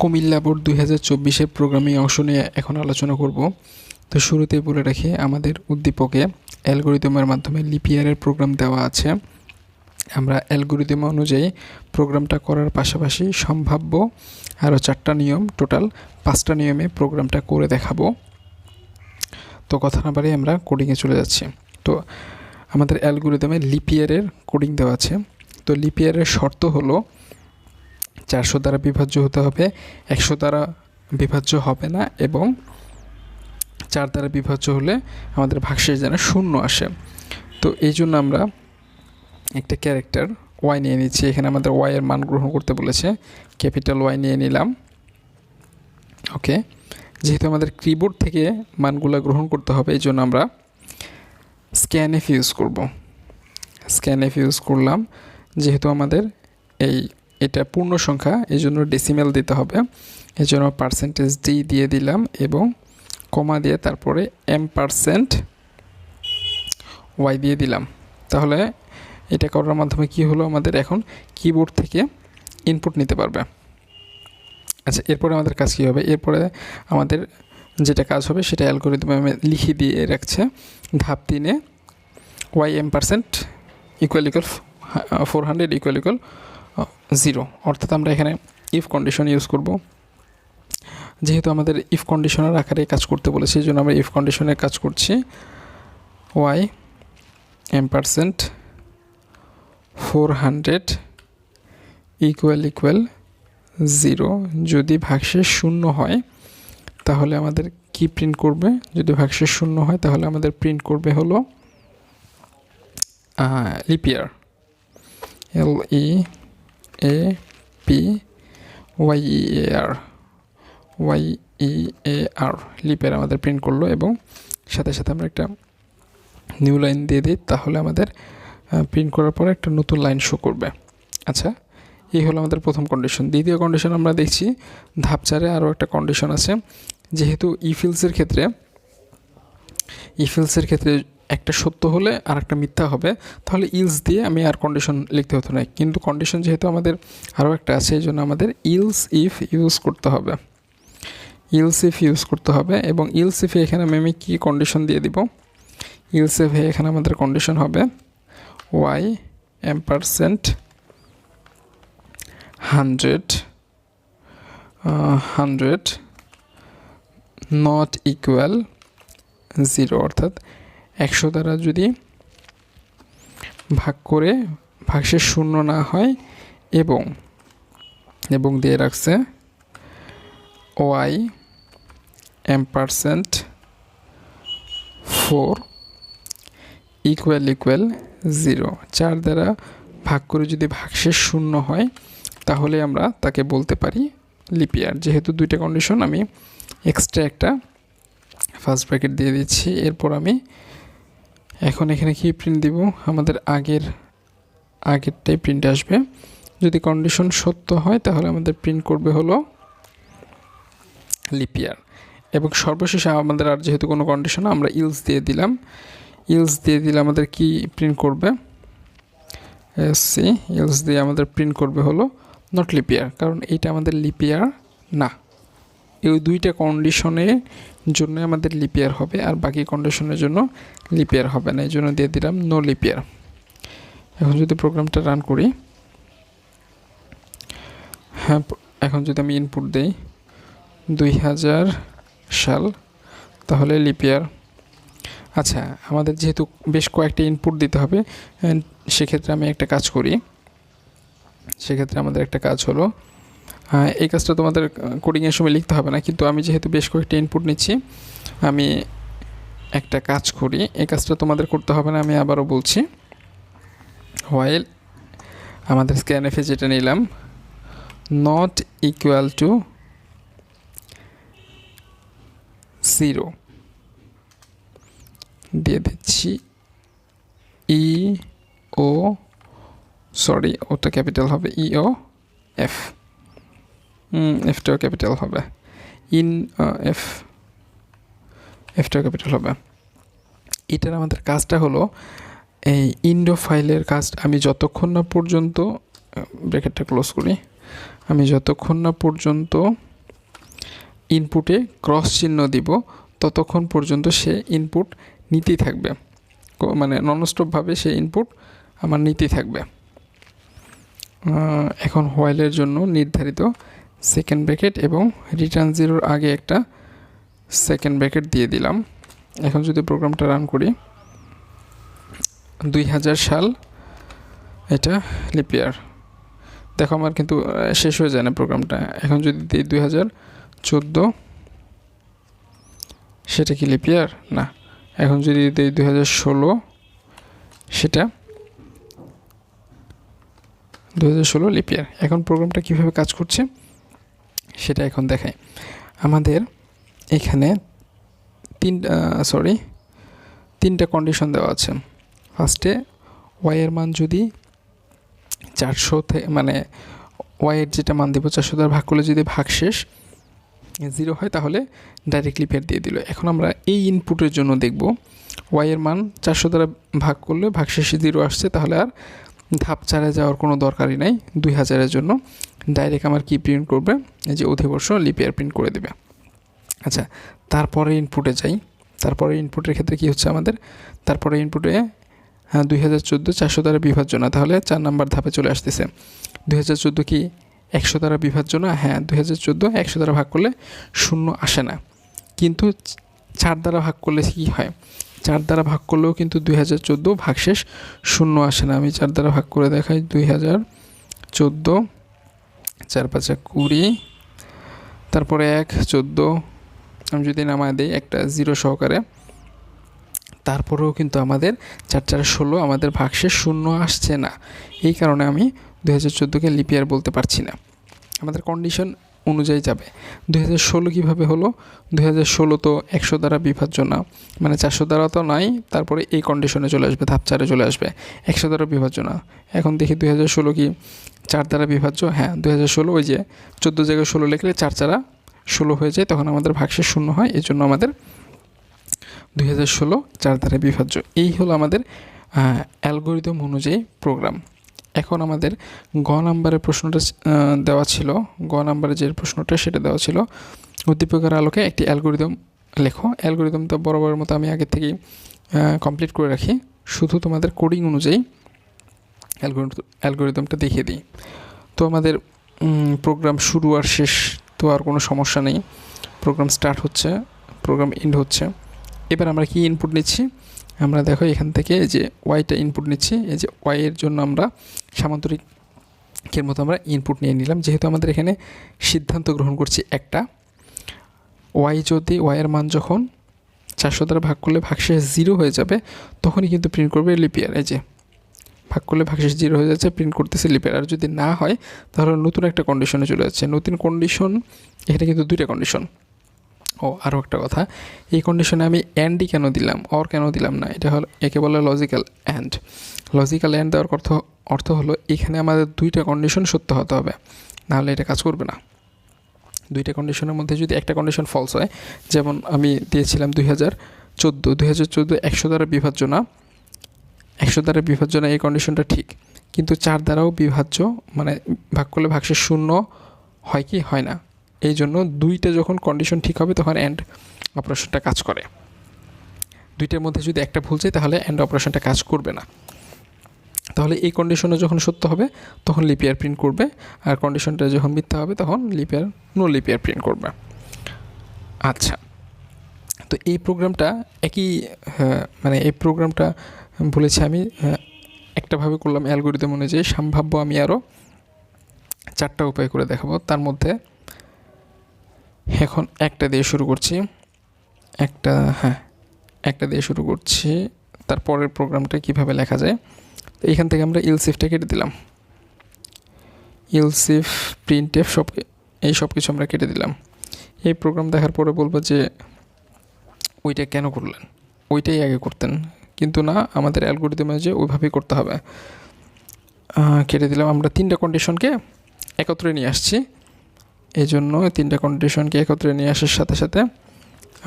Comilla board দুই হাজার চব্বিশের প্রোগ্রামে অংশ নিয়ে এখন আলোচনা করব। তো শুরুতেই বলে রাখি, আমাদের উদ্দীপকে অ্যালগোরিদমের মাধ্যমে লিপিয়ারের প্রোগ্রাম দেওয়া আছে। আমরা অ্যালগোরিদম অনুযায়ী প্রোগ্রামটা করার পাশাপাশি সম্ভাব্য আরও চারটা নিয়ম, টোটাল পাঁচটা নিয়মে প্রোগ্রামটা করে দেখাবো। তো কথা না বাড়িয়ে আমরা কোডিংয়ে চলে যাচ্ছি। তো আমাদের অ্যালগোরিদমে লিপিয়ারের কোডিং দেওয়া আছে। তো লিপিয়ারের শর্ত হলো চারশো দ্বারা বিভাজ্য হতে হবে, একশো দ্বারা বিভাজ্য হবে না এবং চার দ্বারা বিভাজ্য হলে আমাদের ভাগশেষ যেন শূন্য আসে। তো এই জন্য আমরা একটা ক্যারেক্টার ওয়াই নিয়ে নিচ্ছি। এখানে আমাদের ওয়াইয়ের মান গ্রহণ করতে বলেছে। ক্যাপিটাল ওয়াই নিয়ে নিলাম। ওকে। যেহেতু আমাদের কিবোর্ড থেকে মানগুলো গ্রহণ করতে হবে, এই জন্য আমরা স্ক্যানএফ ইউজ করব। স্ক্যানএফ ইউজ করলাম। যেহেতু আমাদের এই এটা পূর্ণ সংখ্যা এই জন্য ডেসিমেল দিতে হবে। এই জন্য পার্সেন্টেজ ডি দিয়ে দিলাম এবং কমা দিয়ে তারপরে এম পার্সেন্ট ওয়াই দিয়ে দিলাম। তাহলে এটা করার মাধ্যমে কি হলো আমাদের এখন কিবোর্ড থেকে ইনপুট নিতে পারবে। আচ্ছা এরপরে আমাদের কাজ কী হবে? এরপরে আমাদের যেটা কাজ হবে সেটা অ্যালগোরিদমে লিখে দিয়ে রাখছে, ধাপ তিনে Y M percent equal equal four hundred equal equal zero অর্থাৎ আমরা এখানে ইফ কন্ডিশন ইউজ করব। যেহেতু আমাদের ইফ কন্ডিশনের আকারে কাজ করতে বলেছে, এই জন্য আমরা ইফ কন্ডিশনের কাজ করছি। Y M percent four hundred equal equal zero যদি ভাগশেষ শূন্য হয়, তাহলে আমাদের কি প্রিন্ট করবে? যদি ভাগশেষ শূন্য হয়, তাহলে আমাদের প্রিন্ট করবে হলো leap year L E A P Y E A R Y E A R লিপের আমাদের প্রিন্ট করল এবং সাথে সাথে আমরা একটা নিউ লাইন দিয়ে দিই, তাহলে আমাদের প্রিন্ট করার পর একটা নতুন লাইন শো করবে। আচ্ছা এই হলো আমাদের প্রথম কন্ডিশন দ্বিতীয় কন্ডিশন আমরা দেখছি, ধাপ চারে আরও একটা কন্ডিশন আছে। যেহেতু ইফিলসের ক্ষেত্রে ইফিলসের ক্ষেত্রে একটা সত্য হলে আর একটা মিথ্যা হবে, তাহলে ইলস দিয়ে আমি আর কন্ডিশন লিখতে হতো না। কিন্তু কন্ডিশন যেহেতু আমাদের আরও একটা আছে, এই জন্য আমাদের ইলস ইফ ইউজ করতে হবে। ইলস ইফ ইউজ করতে হবে এবং ইলস ইফে এখানে আমি আমি কী কন্ডিশন দিয়ে দিব? ইলস ইফে এখানে আমাদের কন্ডিশন হবে Y M percent hundred hundred not equal zero, অর্থাৎ একশো দ্বারা যদি ভাগ করে ভাগশেষ শূন্য না হয় এবং এবং দিয়ে রাখছে Y M percent four equal equal zero চার দ্বারা ভাগ করে যদি ভাগশেষ শূন্য হয়, তাহলে আমরা তাকে বলতে পারি লিপিয়ার যেহেতু দুইটা কন্ডিশন আমি এক্সট্রা একটা ফার্স্ট ব্র্যাকেট দিয়ে দিচ্ছি। এরপর আমি এখন এখানে কি প্রিন্ট দিব? আমাদের আগের, আগেরটাই প্রিন্ট আসবে। যদি কন্ডিশন সত্য হয়, তাহলে আমাদের প্রিন্ট করবে হলো লিপিয়ার এবং সর্বশেষে আমাদের আর যেহেতু কোনো কন্ডিশন আমরা ইলস দিয়ে দিলাম। ইলস দিয়ে দিলে আমাদের কি প্রিন্ট করবে? সি ইলস দিয়ে আমাদের প্রিন্ট করবে হলো নট লিপিয়ার কারণ এইটা আমাদের লিপিয়ার না। এই দুইটা কন্ডিশনের জন্য আমাদের লিপিয়ার হবে আর বাকি কন্ডিশনের জন্য লিপিয়ার হবে না। এই জন্য দিয়ে দিলাম নো লিপিয়ার এখন যদি প্রোগ্রামটা রান করি হ্যাঁ এখন যদি আমি ইনপুট দিই দুই হাজার সাল, তাহলে লিপিয়ার আচ্ছা আমাদের যেহেতু বেশ কয়েকটা ইনপুট দিতে হবে সেক্ষেত্রে আমি একটা কাজ করি। সেক্ষেত্রে আমাদের একটা কাজ হলো এই কাজটা তোমাদের কোডিংয়ের সময় লিখতে হবে না, কিন্তু আমি যেহেতু বেশ কয়েকটা ইনপুট নিচ্ছি, আমি একটা কাজ করি। এই কাজটা তোমাদের করতে হবে না, আমি আবারও বলছি। হোয়াইল আমাদের স্ক্যানএফে যেটা নিলাম নট ইকুয়াল টু জিরো দিয়ে দিচ্ছি ই ও সরি ওটা ক্যাপিটাল হবে ই ও এফ এফটাও ক্যাপিটাল হবে। ইন এফ এফটাও ক্যাপিটাল হবে। এটার আমাদের কাজটা হলো, এই ইন্ডো ফাইলের কাজ আমি যতক্ষণ না পর্যন্ত ব্র্যাকেটটা ক্লোজ করি, আমি যতক্ষণ না পর্যন্ত ইনপুটে ক্রস চিহ্ন দিব, ততক্ষণ পর্যন্ত সে ইনপুট নিতেই থাকবে। মানে ননস্টপভাবে সে ইনপুট আমার নিতেই থাকবে। এখন হোয়াইলের জন্য নির্ধারিত সেকেন্ড ব্র্যাকেট এবং রিটার্ন জিরোর আগে একটা সেকেন্ড ব্র্যাকেট দিয়ে দিলাম। এখন যদি প্রোগ্রামটা রান করি, দুই হাজার সাল এটা লিপিয়ার দেখো আমার কিন্তু শেষ হয়ে যায় না প্রোগ্রামটা এখন যদি দিই দুই হাজার চোদ্দ, সেটা কি লিপিয়ার না। এখন যদি দিই দুই হাজার ষোলো, সেটা দু হাজার ষোলো লিপিয়ার এখন প্রোগ্রামটা কীভাবে কাজ করছে? সেটা এখন দেখাই। আমাদের এখানে তিন সরি তিনটা কন্ডিশন দেওয়া আছে। ফার্স্টে ওয়াইয়ের মান যদি চারশো থেকে মানে ওয়াইয়ের যেটা মান দেবো, চারশো দ্বারা ভাগ করলে যদি ভাগশেষ জিরো হয়, তাহলে ডাইরেক্টলি ফের দিয়ে দিল। এখন আমরা এই ইনপুটের জন্য দেখব ওয়াইয়ের মান চারশো দ্বারা ভাগ করলে ভাগশেষে জিরো আসছে, তাহলে আর ধাপ চারে যাওয়ার কোনো দরকারই নাই দুই হাজারের জন্য। ডাইরেক্ট আমার কি প্রিন্ট করবে? এই যে অধিবর্ষ লিপিয়ার প্রিন্ট করে দেবে। আচ্ছা তারপরে ইনপুটে যাই। তারপরে ইনপুটের ক্ষেত্রে কি হচ্ছে আমাদের? তারপরে ইনপুটে হ্যাঁ দুই হাজার চোদ্দ চারশো দ্বারা বিভাজ্য না তাহলে চার নাম্বার ধাপে চলে আসতেছে। দুই হাজার চোদ্দ কি একশো দ্বারা বিভাজ্য না হ্যাঁ দুই হাজার চোদ্দ একশো দ্বারা ভাগ করলে শূন্য আসে না। কিন্তু চার দ্বারা ভাগ করলে কী হয়? চার দ্বারা ভাগ করলেও কিন্তু দুই হাজার চোদ্দ ভাগশেষ শূন্য আসে না। আমি চার দ্বারা ভাগ করে দেখাই, দুই হাজার চোদ্দ চার পাঁচা কুড়ি, তারপরে এক, চোদ্দ, আমি যদি নামায় দিই একটা জিরো সহকারে, তারপরেও কিন্তু আমাদের চার চার ষোলো আমাদের ভাগশে শূন্য আসছে না। এই কারণে আমি দু হাজার চোদ্দোকে লিপিয়ার বলতে পারছি না। আমাদের কন্ডিশন অনুযায়ী যাবে। দু হাজার ষোলো কীভাবে হলো? দু হাজার ষোলো তো একশো দ্বারা বিভাজ্য না। মানে চারশো দ্বারা তো নাই, তারপরে এই কন্ডিশনে চলে আসবে, ধাপ চারে চলে আসবে। একশো দ্বারা বিভাজ্য না। এখন দেখি দুই হাজার ষোলো কি চার দ্বারা বিভাজ্য? হ্যাঁ দুই হাজার ষোলো ওই যে চোদ্দ জায়গায় ষোলো লিখলে চার চারা ষোলো হয়ে যায়, তখন আমাদের ভাগশেষ শূন্য হয়, এই জন্য আমাদের দুই হাজার ষোলো চার দ্বারা বিভাজ্য। এই হলো আমাদের অ্যালগোরিদম অনুযায়ী প্রোগ্রাম এখন আমাদের গ নাম্বারের প্রশ্নটা দেওয়া ছিল। গ নাম্বারের যে প্রশ্নটা, সেটা দেওয়া ছিল। উদ্দীপকের আলোকে একটি অ্যালগোরিদম লেখো। অ্যালগোরিদম তো বরাবরের মতো আমি আগে থেকেই কমপ্লিট করে রাখি। শুধু তোমাদের কোডিং অনুযায়ী অ্যালগোরিদম অ্যালগোরিদমটা দেখিয়ে দিই। তো আমাদের প্রোগ্রাম শুরু আর শেষ তো আর কোনো সমস্যা নেই। প্রোগ্রাম স্টার্ট হচ্ছে প্রোগ্রাম এন্ড হচ্ছে। এবার আমরা কি ইনপুট নিচ্ছি? আমরা দেখো এখান থেকে এই যে ওয়াইটা ইনপুট নিচ্ছি, এই যে ওয়াইয়ের জন্য আমরা সামান্তরিকের মতো আমরা ইনপুট নিয়ে নিলাম। যেহেতু আমাদের এখানে সিদ্ধান্ত গ্রহণ করছি একটা ওয়াই যদি ওয়াইয়ের মান যখন চারশো দ্বারা ভাগ করলে ভাগশেষ জিরো হয়ে যাবে, তখনই কিন্তু প্রিন্ট করবে লিপিয়ার এই যে ভাগ করলে ভাগশেষ জিরো হয়ে যাচ্ছে প্রিন্ট করতেছে লিপিয়ার আর যদি না হয়, তাহলে নতুন একটা কন্ডিশনে চলে যাচ্ছে। নতুন কন্ডিশন এখানে কিন্তু দুইটা কন্ডিশন ও আরও একটা কথা। এই কন্ডিশনে আমি অ্যান্ডই কেন দিলাম? অর কেন দিলাম না? এটা হলো, একে বলে লজিক্যাল অ্যান্ড লজিক্যাল অ্যান্ড দেওয়ার অর্থ অর্থ হলো, এখানে আমাদের দুইটা কন্ডিশন সত্য হতে হবে। নাহলে এটা কাজ করবে না। দুইটা কন্ডিশনের মধ্যে যদি একটা কন্ডিশন ফলস হয়, যেমন আমি দিয়েছিলাম দুই হাজার চোদ্দ, দুই হাজার চোদ্দ একশো দ্বারা বিভাজ্য না। একশো দ্বারা বিভাজ্য না, এই কন্ডিশনটা ঠিক। কিন্তু চার দ্বারাও বিভাজ্য মানে ভাগ করলে ভাগশেষ শূন্য হয় কি? হয় না। এই জন্য দুইটা যখন কন্ডিশন ঠিক হবে তখন অ্যান্ড অপারেশনটা কাজ করে। দুইটার মধ্যে যদি একটা ভুল যায় তাহলে অ্যান্ড অপারেশনটা কাজ করবে না। তাহলে এই কন্ডিশনে যখন সত্য হবে তখন লিপিয়ার প্রিন্ট করবে। আর কন্ডিশনটা যখন মিথ্যা হবে তখন লিপিয়ার নো লিপিয়ার প্রিন্ট করবে। আচ্ছা তো এই প্রোগ্রামটা একই হ্যাঁ, মানে এই প্রোগ্রামটা বলেছি আমি হ্যাঁ, একটাভাবে করলাম অ্যালগোরিদম অনুযায়ী। সম্ভাব্য আমি আরও চারটা উপায় করে দেখাবো। তার মধ্যে এখন একটা দিয়ে শুরু করছি। একটা হ্যাঁ একটা দিয়ে শুরু করছি। তারপরের প্রোগ্রামটা কীভাবে লেখা যায়? তো এখান থেকে আমরা ইলসিফটা কেটে দিলাম। ইলসিফ প্রিন্টেফ সব, এই সব কিছু আমরা কেটে দিলাম। এই প্রোগ্রাম দেখার পরে বলব যে ওইটা কেন করলেন? ওইটাই আগে করতেন। কিন্তু না, আমাদের অ্যালগোরিদমে যে ওইভাবেই করতে হবে। কেটে দিলাম। আমরা তিনটা কন্ডিশনকে একত্রে নিয়ে আসছি। এই জন্য তিনটা কন্ডিশনকে একত্রে নিয়ে আসার সাথে সাথে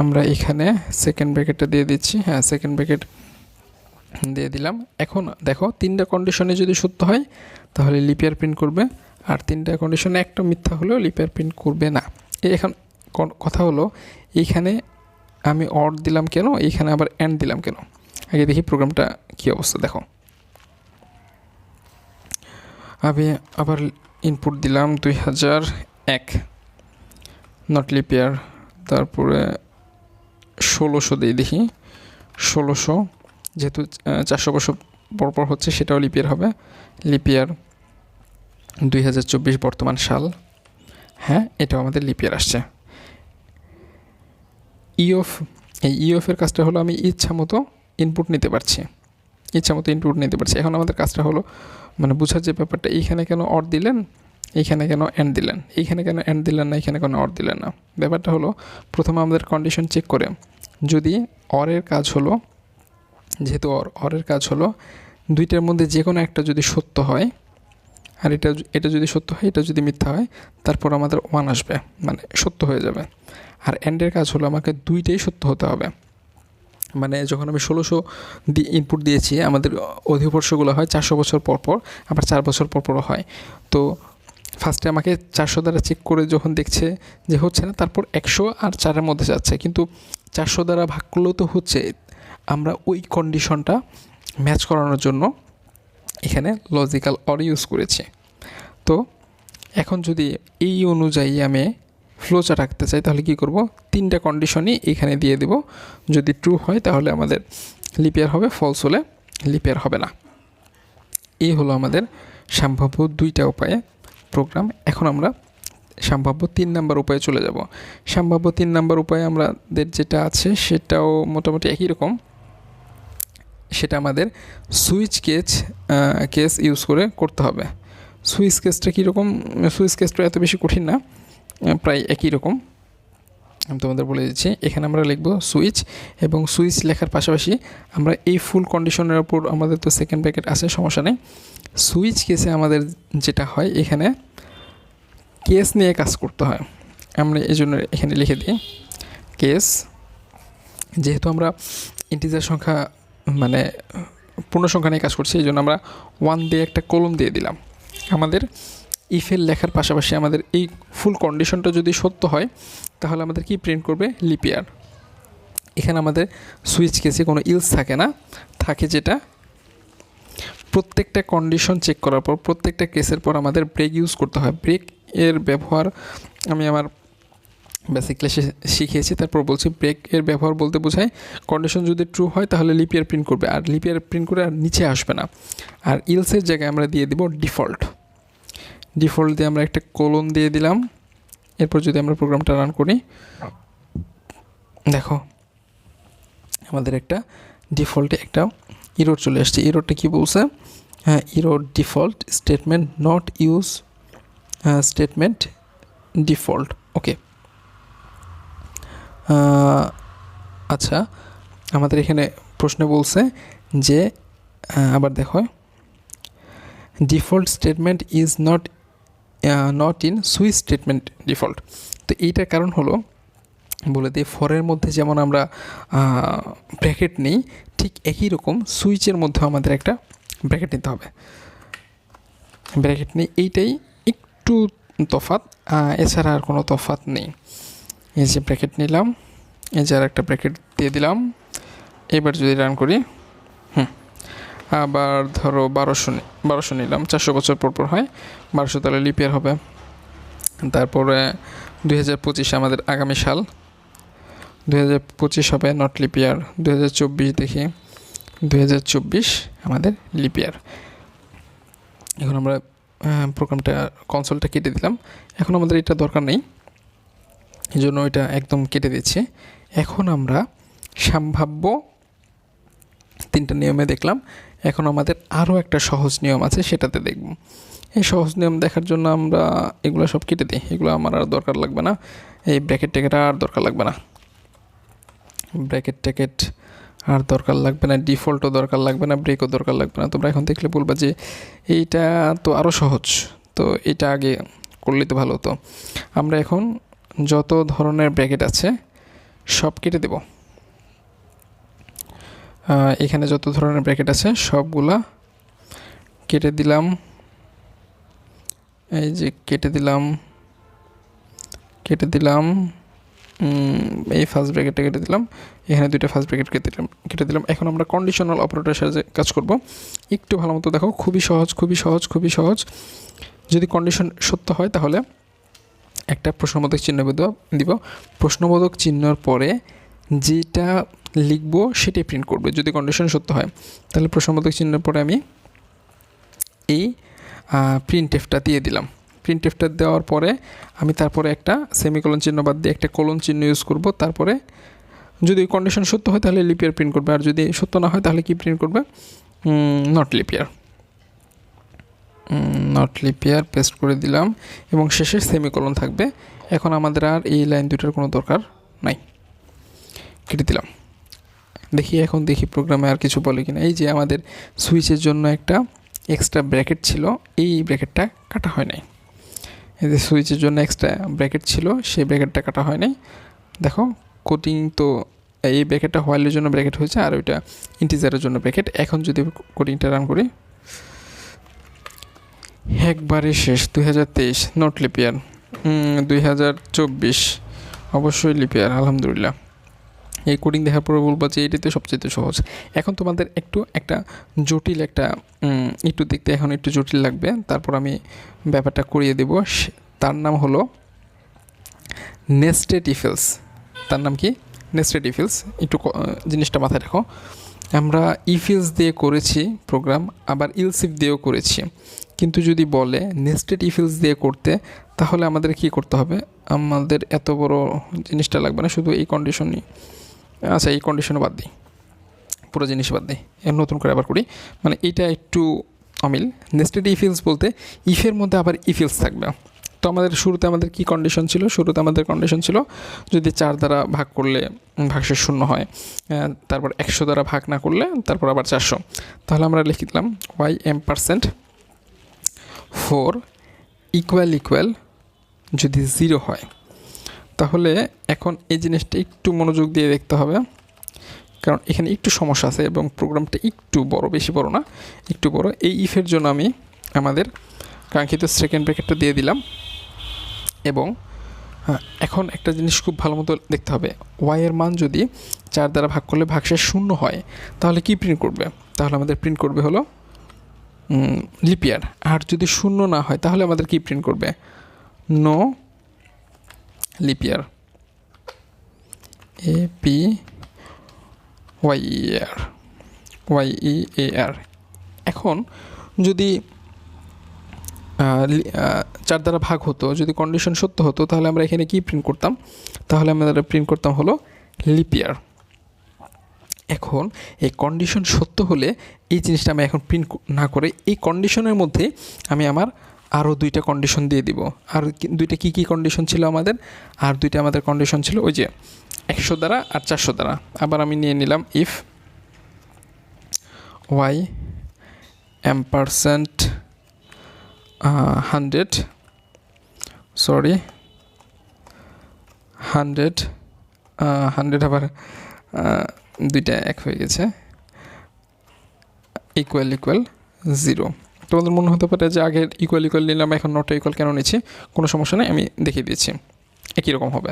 আমরা এখানে সেকেন্ড ব্র্যাকেটটা দিয়ে দিচ্ছি। হ্যাঁ সেকেন্ড ব্র্যাকেট দিয়ে দিলাম। এখন দেখো, তিনটা কন্ডিশনে যদি সত্য হয়, তাহলে লিপিয়ার প্রিন্ট করবে। আর তিনটা কন্ডিশনে একটা মিথ্যা হলেও লিপিয়ার প্রিন্ট করবে না। এখন কথা হলো এইখানে আমি অর দিলাম কেন? এইখানে আবার অ্যান্ড দিলাম কেন? আগে দেখি প্রোগ্রামটা কী অবস্থা, দেখো। আমি আবার ইনপুট দিলাম দুই হাজার এক নট লিপিয়ার তারপরে ষোলোশো দিয়ে দেখি। ষোলোশো, যেহেতু চারশো বছর পরপর হচ্ছে, সেটাও লিপিয়ার হবে। লিপিয়ার দুই হাজার চব্বিশ বর্তমান সাল। হ্যাঁ এটাও আমাদের লিপিয়ার আসছে। ইওফ এই ইওফের কাজটা হলো, আমি ইচ্ছা মতো ইনপুট নিতে পারছি। ইচ্ছা মতো ইনপুট নিতে পারছি। এখন আমাদের কাজটা হলো মানে বোঝার যে ব্যাপারটা, এইখানে কেন অর দিলেন? এইখানে কেন এন্ড দিলেন? এইখানে কেন এন্ড দিলেন না? এখানে কেন অর দিলেন না? ব্যাপারটা হলো, প্রথমে আমাদের কন্ডিশন চেক করে। যদি অরের কাজ হলো, যেহেতু অর অরের কাজ হলো, দুইটার মধ্যে যে কোনো একটা যদি সত্য হয়, আর এটা এটা যদি সত্য হয়, এটা যদি মিথ্যা হয়, তারপর আমাদের ওয়ান আসবে মানে সত্য হয়ে যাবে। আর অ্যান্ডের কাজ হলো আমাকে দুইটাই সত্য হতে হবে। মানে যখন আমি ষোলোশো দিয়ে ইনপুট দিয়েছি, আমাদের অধিবর্ষগুলো হয় চারশো বছর পর পর আবার চার বছর পর পরও হয়। তো ফার্স্টে আমাকে চারশো দ্বারা চেক করে যখন দেখছে যে হচ্ছে না, তারপর একশো আর চারের মধ্যে যাচ্ছে। কিন্তু চারশো দ্বারা ভাগ করলেও তো হচ্ছে, আমরা ওই কন্ডিশনটা ম্যাচ করানোর জন্য এখানে লজিক্যাল অর ইউজ করেছি। তো এখন যদি এই অনুযায়ী আমি ফ্লোচার্ট আঁকতে চাই, তাহলে কি করব? তিনটা কন্ডিশনই এখানে দিয়ে দেব। যদি ট্রু হয়, তাহলে আমাদের লিপিয়ার হবে ফলস হলে লিপিয়ার হবে না। এই হলো আমাদের সম্ভাব্য দুইটা উপায়ে প্রোগ্রাম এখন আমরা সম্ভাব্য তিন নাম্বার উপায়ে চলে যাব। সম্ভাব্য তিন নাম্বার উপায়ে আমাদের যেটা আছে, সেটাও মোটামুটি একই রকম। সেটা আমাদের সুইচ কেস কেস ইউজ করে করতে হবে। সুইচ কেসটা কীরকম সুইচ কেসটা এত বেশি কঠিন না, প্রায় একই রকম। আমি তোমাদের বলে দিচ্ছি, এখানে আমরা লিখব সুইচ এবং সুইচ লেখার পাশাপাশি আমরা এই ফুল কন্ডিশনের ওপর আমাদের তো সেকেন্ড প্যাকেট আছে, সমস্যা নেই। সুইচ কেসে আমাদের যেটা হয়, এখানে কেস নিয়ে কাজ করতে হয়। আমরা এই জন্য এখানে লিখে দিই, কেস, যেহেতু আমরা ইন্টিজার সংখ্যা মানে পূর্ণ সংখ্যা নিয়ে কাজ করছি, এই জন্য আমরা ওয়ান দিয়ে একটা কলম দিয়ে দিলাম। আমাদের ইফের লেখার পাশাপাশি আমাদের এই ফুল কন্ডিশনটা যদি সত্য হয়, তাহলে আমাদের কি প্রিন্ট করবে? লিপিয়ার এখানে আমাদের সুইচ কেসে কোনো ইলস থাকে না। থাকে যেটা প্রত্যেকটা কন্ডিশন চেক করার পর, প্রত্যেকটা কেসের পর আমাদের ব্রেক ইউজ করতে হয়। ব্রেক এর ব্যবহার আমি আমার বেসিক ক্লাসে শিখিয়েছি। তারপর বলছি ব্রেক এর ব্যবহার বলতে বোঝায় কন্ডিশন যদি ট্রু হয় তাহলে লিপিয়ার প্রিন্ট করবে। আর লিপিয়ার প্রিন্ট করে আর নিচে আসবে না। আর ইলসের জায়গায় আমরা দিয়ে দিব ডিফল্ট ডিফল্ট দিয়ে আমরা একটা কোলন দিয়ে দিলাম। এরপর যদি আমরা প্রোগ্রামটা রান করি, দেখো, আমাদের একটা ডিফল্টে একটা ইরোড চলে আসছে। ইরোডটা কী বলছে? হ্যাঁ Erode default statement not use statement default okay আচ্ছা আমাদের এখানে প্রশ্ন বলছে যে আবার দেখো default statement is not not in switch statement default তো এইটার কারণ হলো, বলে দিই ফরের মধ্যে যেমন আমরা ব্র্যাকেট নেই, ঠিক একই রকম সুইচের মধ্যে আমাদের একটা ব্র্যাকেট নিতে হবে। ব্র্যাকেট নেই, এইটাই একটু তফাত এছাড়া আর কোনো তফাত নেই। এই যে ব্র্যাকেট নিলাম, এই যে আর একটা ব্র্যাকেট দিয়ে দিলাম। এবার যদি রান করি, হুম, আবার ধরো বারোশো বারোশো নিলাম, চারশো বছর পর পর হয়, বারোশো তাহলে লিপিয়ার হবে। তারপরে দুই হাজার পঁচিশে আমাদের আগামী সাল, দুই হাজার পঁচিশ হবে নট লিপিয়ার দুই হাজার চব্বিশ দেখি, দুই হাজার চব্বিশ আমাদের লিপিয়ার এখন আমরা প্রোগ্রামটা কনসোলটা কেটে দিলাম। এখন আমাদের এটা দরকার নেই। এই জন্য এটা একদম কেটে দিচ্ছি এখন আমরা সম্ভাব্য তিনটা নিয়মে দেখলাম। এখন আমাদের আরও একটা সহজ নিয়ম আছে, সেটাতে দেখব। এই সহজ নিয়ম দেখার জন্য আমরা এগুলো সব কেটে দিই। এগুলো আমার আর দরকার লাগবে না। এই ব্র্যাকেট ট্যাকেট আর দরকার লাগবে না। ব্র্যাকেট ট্যাকেট আর দরকার লাগবে না, ডিফল্টও দরকার লাগবে না ব্রেকও দরকার লাগবে না। তোমরা এখন দেখলে বলবা যে এইটা তো আরও সহজ, তো এটা আগে করলে তো ভালো হতো। আমরা এখন যত ধরনের ব্র্যাকেট আছে সব কেটে দেব। এখানে যত ধরনের ব্র্যাকেট আছে সবগুলা কেটে দিলাম। এই যে কেটে দিলাম কেটে দিলাম। এই ফার্স্ট ব্র্যাকেটটা কেটে দিলাম। এখানে দুইটা ফার্স্ট ব্র্যাকেট কেটে দিলাম কেটে দিলাম। এখন আমরা কন্ডিশনাল অপারেটরের সাহায্যে কাজ করব। একটু ভালো মতো দেখো, খুবই সহজ খুবই সহজ খুবই সহজ। যদি কন্ডিশন সত্য হয়, তাহলে একটা প্রশ্নবোধক চিহ্ন দিব- প্রশ্নবোধক চিহ্নর পরে যেটা লিখব, সেটাই প্রিন্ট করবে। যদি কন্ডিশন সত্য হয়, তাহলে প্রশ্নবোধক চিহ্নের পরে আমি এই প্রিন্ট এফটা দিয়ে দিলাম। প্রিন্ট এফটা দেওয়ার পরে আমি তারপরে একটা সেমিকোলন চিহ্ন বাদ দিয়ে একটা কোলন চিহ্ন ইউজ করব। তারপরে যদি কন্ডিশন সত্য হয় তাহলে লিপিয়ার প্রিন্ট করবে। আর যদি সত্য না হয় তাহলে কি প্রিন্ট করবে? Not leap year not leap year paste করে দিলাম এবং শেষে সেমিকলন থাকবে। এখন আমাদের আর এই লাইন দুটার কোনো দরকার নাই। কেটে দিলাম। দেখি এখন দেখি প্রোগ্রামে আর কিছু বলে কিনা। এই যে আমাদের সুইচের জন্য একটা এক্সট্রা ব্র্যাকেট ছিল, এই ব্র্যাকেটটা কাটা হয় নাই। যে সুইচের জন্য এক্সট্রা ব্র্যাকেট ছিল, সেই ব্র্যাকেটটা কাটা হয় নাই দেখো কোটিং তো এই ব্র্যাকেটটা হোয়াইলের জন্য ব্র্যাকেট হয়েছে আর ওইটা ইন্টিজারের জন্য ব্র্যাকেট এখন যদি কোটিংটা রান করি, একবারে শেষ, দুই হাজার তেইশ নট লিপিয়ার দুই হাজার চব্বিশ, অবশ্যই লিপিয়ার আলহামদুলিল্লাহ। এই কোডিং দেখার পরে বলব যে এটাতে সবচেয়ে সহজ। এখন তোমাদের একটু একটা জটিল একটা একটু দেখতে এখন একটু জটিল লাগবে। তারপর আমি ব্যাপারটা করিয়ে দেব। তার নাম হলো নেস্টেড ইফেলস তার নাম কি? নেস্টেড ইফেলস একটু জিনিসটা মাথায় রাখো। আমরা ইফিলস দিয়ে করেছি প্রোগ্রাম আবার ইলসিফ দিয়েও করেছি। কিন্তু যদি বলে নেস্টেড ইফিলস দিয়ে করতে, তাহলে আমাদের কি করতে হবে? আমাদের এত বড় জিনিসটা লাগবে না, শুধু এই কন্ডিশনই আচ্ছা এই কন্ডিশনে বাদ দিই। পুরো জিনিস বাদ দিই। নতুন করে আবার করি। মানে এটা একটু অমিল। নেস্টেড ইফিলস বলতে ইফের মধ্যে আবার ইফিলস থাকবে। তো আমাদের শুরুতে আমাদের কি কন্ডিশন ছিল? শুরুতে আমাদের কন্ডিশন ছিল যদি চার দ্বারা ভাগ করলে ভাগশেষ শূন্য হয় তারপর একশো দ্বারা ভাগ না করলে তারপর আবার চারশো। তাহলে আমরা লিখে দিলাম Y M percent four equal equal যদি জিরো হয়। তাহলে এখন এই জিনিসটা একটু মনোযোগ দিয়ে দেখতে হবে। কারণ এখানে একটু সমস্যা আছে এবং প্রোগ্রামটা একটু বড় বেশি বড় না একটু বড়। এই ইফের জন্য আমি আমাদের কাঙ্ক্ষিত সেকেন্ড ব্র্যাকেটটা দিয়ে দিলাম। এবং হ্যাঁ, এখন একটা জিনিস খুব ভালো মতো দেখতে হবে। ওয়াইয়ের মান যদি চার দ্বারা ভাগ করলে ভাগশেষ শূন্য হয় তাহলে কি প্রিন্ট করবে? তাহলে আমাদের প্রিন্ট করবে হলো লিপিয়ার আর যদি শূন্য না হয় তাহলে আমাদের কি প্রিন্ট করবে? No leap year A P Y R Y E A R এখন যদি চার দ্বারা ভাগ হতো, যদি কন্ডিশন সত্য হতো, তাহলে আমরা এখানে কি প্রিন্ট করতাম? তাহলে আমরা প্রিন্ট করতাম হলো লিপিয়ার এখন এই কন্ডিশন সত্য হলে এই জিনিসটা আমি এখন প্রিন্ট না করে, এই কন্ডিশনের মধ্যে আমি আমার আরও দুইটা কন্ডিশন দিয়ে দিব। আর দুইটা কি কি কন্ডিশন ছিল আমাদের? আর দুইটা আমাদের কন্ডিশন ছিল ওই যে একশো দ্বারা আর চারশো দ্বারা। আবার আমি নিয়ে নিলাম if Y M percent hundred sorry hundred hundred আবার দুইটা এক হয়ে গেছে ইকুয়াল ইকুয়াল জিরো তোমাদের মনে হতে পারে যে আগের ইকুয়াল ইকুয়াল নিলাম, এখন নট ইকুয়াল কেন নিচ্ছি? কোনো সমস্যা নেই, আমি দেখিয়ে দিয়েছি। একই রকম হবে।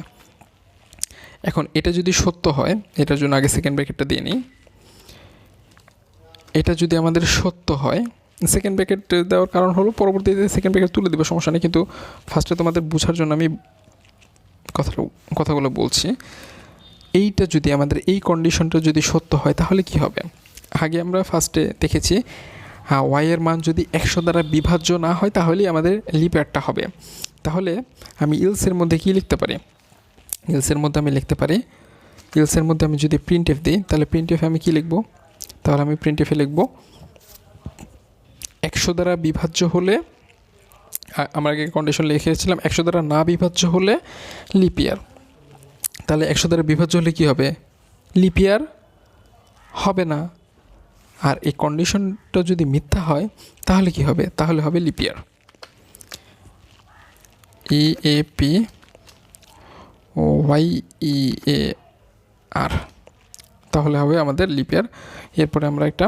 এখন এটা যদি সত্য হয়, এটার জন্য আগে সেকেন্ড ব্র্যাকেটটা দিয়ে নিই। এটা যদি আমাদের সত্য হয় সেকেন্ড ব্র্যাকেট দেওয়ার কারণ হলো পরবর্তীতে সেকেন্ড ব্র্যাকেট তুলে দেবে, সমস্যা নেই। কিন্তু ফার্স্টে তোমাদের বোঝার জন্য আমি কথাটা, কথাগুলো বলছি। এইটা যদি আমাদের এই কন্ডিশনটা যদি সত্য হয়, তাহলে কি হবে? আগে আমরা ফার্স্টে দেখেছি ওয়াইয়ের মান যদি একশো দ্বারা বিভাজ্য না হয়, তাহলেই আমাদের লিপ্যারটা হবে। তাহলে আমি ইলসের মধ্যে কি লিখতে পারি? ইলসের মধ্যে আমি লিখতে পারি, ইলসের মধ্যে আমি যদি প্রিন্ট এফ দিই, তাহলে প্রিন্ট এফে আমি কি লিখব? তাহলে আমি প্রিন্ট এফে লিখব, একশো দ্বারা বিভাজ্য হলে আমরা আগে কন্ডিশন লিখেছিলাম একশো দ্বারা না বিভাজ্য হলে লিপিয়ার। তাহলে একশো দ্বারা বিভাজ্য হলে কি হবে? লিপিয়ার হবে না। আর এই কন্ডিশনটা যদি মিথ্যা হয়, তাহলে কি হবে? তাহলে হবে leap year E A P Y E A R তাহলে হবে আমাদের লিপিয়ার এরপরে আমরা একটা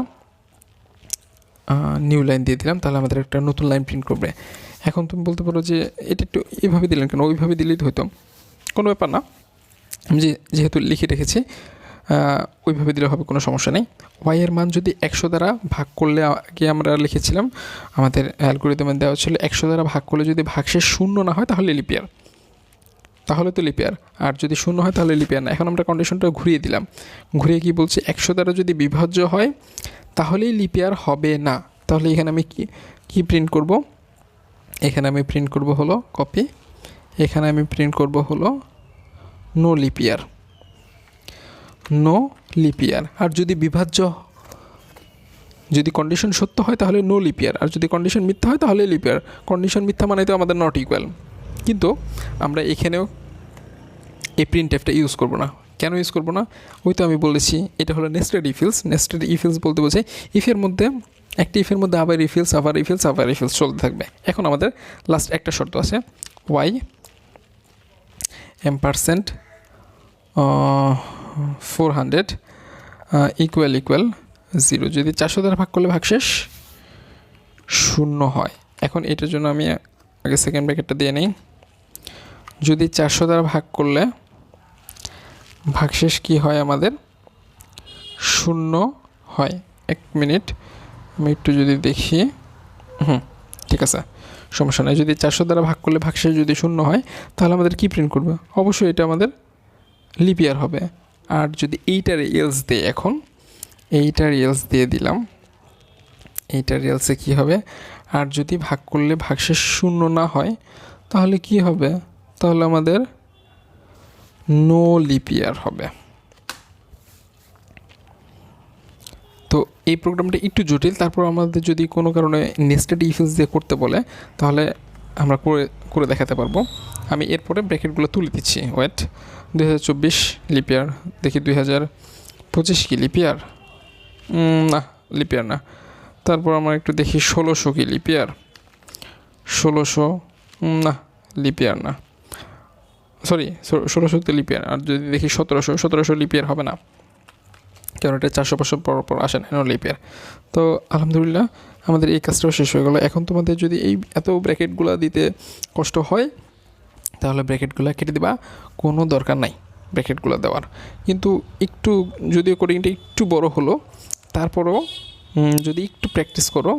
নিউ লাইন দিয়ে দিলাম। তাহলে আমাদের একটা নতুন লাইন প্রিন্ট করবে। এখন তুমি বলতে পারো যে এটা একটু এইভাবে দিলেন কেন? ওইভাবে দিলেই তো হতো। কোনো ব্যাপার না। আমি যেহেতু লিখে রেখেছি ওইভাবে দিলে হবে কোনো সমস্যা নেই। ওয়াইয়ের মান যদি একশো দ্বারা ভাগ করলে আগে আমরা লিখেছিলাম, আমাদের অ্যালগোরিদমে দেওয়া ছিল একশো দ্বারা ভাগ করলে যদি ভাগশেষ শূন্য না হয় তাহলে লিপিয়ার তাহলে তো লিপিয়ার আর যদি শূন্য হয় তাহলে লিপিয়ার না। এখন আমরা কন্ডিশনটা ঘুরিয়ে দিলাম। ঘুরিয়ে কি বলছি একশো দ্বারা যদি বিভাজ্য হয়, তাহলেই লিপিয়ার হবে না। তাহলে এখানে আমি কি, কী প্রিন্ট করব? এখানে আমি প্রিন্ট করব হলো কপি এখানে আমি প্রিন্ট করব হলো no leap year no leap year আর। যদি বিভাজ্য, যদি কন্ডিশন সত্য হয় তাহলে নো লিপিয়ার আর। যদি কন্ডিশন মিথ্যা হয় তাহলে লিপিয়ার কন্ডিশন মিথ্যা মানে তো আমাদের নট ইকুয়াল কিন্তু আমরা এখানেও এই প্রিন্ট অ্যাপটা ইউজ করব না। কেন ইউজ করব না? ওই তো আমি বলেছি, এটা হলো নেস্টেড ইফিলস নেস্টেড ইফিলস বলতে বোঝায় ইফের মধ্যে, একটা ইফের মধ্যে আবার রিফিলস আবার রিফিলস আবার রিফিলস চলতে থাকবে। এখন আমাদের লাস্ট একটা শর্ত আছে। Y M percent four hundred equal equal zero যদি চারশো দ্বারা ভাগ করলে ভাগশেষ শূন্য হয়। এখন এটার জন্য আমি আগে সেকেন্ড ব্র্যাকেটটা দিয়ে নিই। যদি চারশো দ্বারা ভাগ করলে ভাগশেষ কি হয় আমাদের? শূন্য হয়। এক মিনিট। আমি একটু যদি দেখি। হুম, ঠিক আছে। সমস্যা নেই। যদি চারশো দ্বারা ভাগ করলে ভাগশেষ যদি শূন্য হয়, তাহলে আমাদের কি প্রিন্ট করবে? অবশ্যই এটা আমাদের লিপিয়ার হবে। আর যদি এইটার এলস দেয় এখন, এইটার এলস দিয়ে দিলাম, এইটার এলসে কি হবে? আর যদি ভাগ করলে ভাগশেষ শূন্য না হয়, তাহলে কি হবে? তাহলে আমাদের নো লিপিয়ার হবে। তো এই প্রোগ্রামটা একটু জটিল, তারপর আমাদের যদি কোনো কারণে নেস্টেড ইফিলস দিয়ে করতে বলে, তাহলে আমরা করে করে দেখাতে পারব। আমি এরপরে ব্র্যাকেটগুলো তুলে দিচ্ছি। ওয়েট, দুই হাজার চব্বিশ লিপিয়ার, দেখি দুই হাজার পঁচিশ কি লিপিয়ার? না লিপিয়ার না। তারপর আমার একটু দেখি ষোলোশো কি লিপিয়ার? ষোলোশো না, লিপিয়ার না। সরি ষোলোশোতে লিপিয়ার, আর যদি দেখি সতেরোশো সতেরোশো লিপিয়ার হবে না। কারণ এটা চারশো বছর পর পর আসে নো লিপিয়ার। তো আলহামদুলিল্লাহ, আমাদের এই কাজটাও শেষ হয়ে গেলো। এখন তোমাদের যদি এই এত ব্র্যাকেটগুলো দিতে কষ্ট হয় তাহলে ব্র্যাকেটগুলো কেটে দিবা, কোনো দরকার নাই ব্র্যাকেটগুলো দেওয়ার। কিন্তু একটু, যদিও কোডিংটা একটু বড় হলো, তারপরও যদি একটু প্র্যাকটিস করো,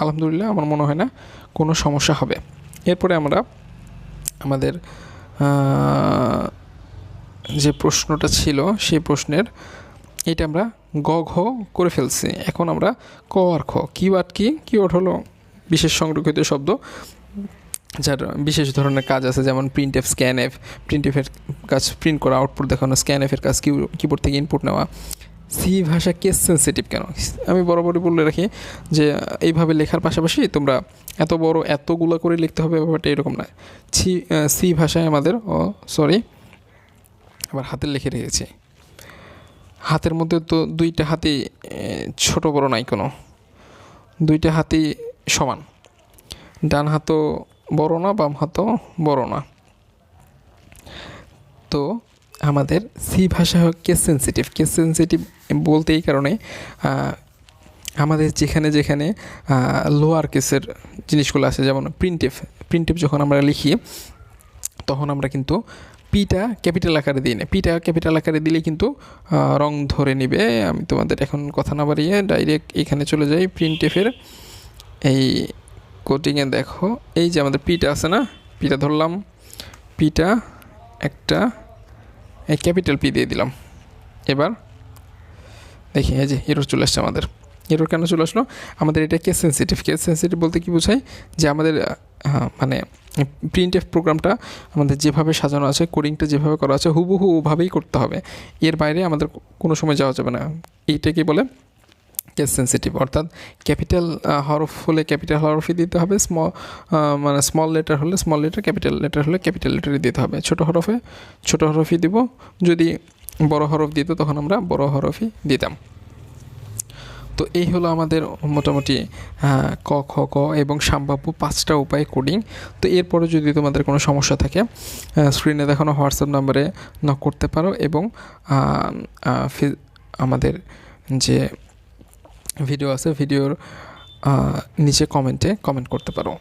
আলহামদুলিল্লাহ আমার মনে হয় না কোনো সমস্যা হবে। এরপরে আমরা আমাদের যে প্রশ্নটা ছিল, সেই প্রশ্নের, এটা আমরা গ, ঘ করে ফেলছি। এখন আমরা ক আর খ। কিওয়ার্ড কি? কিওয়ার্ড হলো? বিশেষ সংরক্ষিত শব্দ। যার বিশেষ ধরনের কাজ আছে, যেমন প্রিন্ট এফ স্ক্যান এফ প্রিন্ট এফের কাজ প্রিন্ট করা আউটপুট দেখানো স্ক্যান এফের কাজ কিবোর্ড থেকে ইনপুট নেওয়া। সি ভাষা কেস সেন্সিটিভ কেন? আমি বরাবরই বলে রাখি যে, এইভাবে লেখার পাশাপাশি তোমরা এত বড় এতগুলো করে লিখতে হবে, ব্যাপারটা এরকম না সি সি ভাষায় আমাদের, ও সরি আবার হাতের লিখে রেখেছি। হাতের মধ্যে তো দুইটা হাতি ছোট বড় নাই কোনো। দুইটা হাতি সমান। ডান হাতও বড় না, বাম হাতও বড় না। তো আমাদের সি ভাষা হোক কেস সেন্সিটিভ কেস সেন্সিটিভ বলতে এই কারণে আমাদের যেখানে যেখানে লোয়ার কেসের জিনিসগুলো আছে, যেমন প্রিন্টেভ প্রিন্টেভ যখন আমরা লিখি, তখন আমরা কিন্তু পিটা ক্যাপিটাল আকারে দিই না। পিটা ক্যাপিটাল আকারে দিলে কিন্তু রং ধরে নেবে। আমি তোমাদের এখন কথা না বাড়িয়ে ডাইরেক্ট এখানে চলে যাই প্রিন্টেফের এই কোটিংয়ে দেখো, এই যে আমাদের পিটা আছে না? পিটা ধরলাম। পিটা একটা, এই ক্যাপিটাল পি দিয়ে দিলাম। এবার দেখি, এই যে এরর চলে আসছে আমাদের। এরর কেন চলে আসলো? আমাদের এটা কেস সেন্সিটিভ কেস সেন্সিটিভ বলতে কি বোঝায়? যে আমাদের মানে প্রিন্ট এফ প্রোগ্রামটা আমাদের যেভাবে সাজানো আছে, কোডিংটা যেভাবে করা আছে, হুবহু ওভাবেই করতে হবে। এর বাইরে আমাদের কোনো সময় যাওয়া যাবে না। এইটাকে বলে কেস সেন্সিটিভ অর্থাৎ ক্যাপিটাল হরফ হলে ক্যাপিটাল হরফই দিতে হবে স্মল মানে স্মল লেটার হলে স্মল লেটার ক্যাপিটাল লেটার হলে ক্যাপিটাল লেটারই দিতে হবে। ছোটো হরফে, ছোটো হরফই দিব, যদি বড় হরফ দিত তখন আমরা বড় হরফই দিতাম। তো এই হলো আমাদের মোটামুটি ক, খ, ক এবং সম্ভাব্য পাঁচটা উপায় কোডিং তো এরপরে যদি তোমাদের কোনো সমস্যা থাকে স্ক্রিনে দেখানো হোয়াটসঅ্যাপ নাম্বারে নক করতে পারো এবং আমাদের যে ভিডিও আছে ভিডিওর নিচে কমেন্টে কমেন্ট করতে পারো।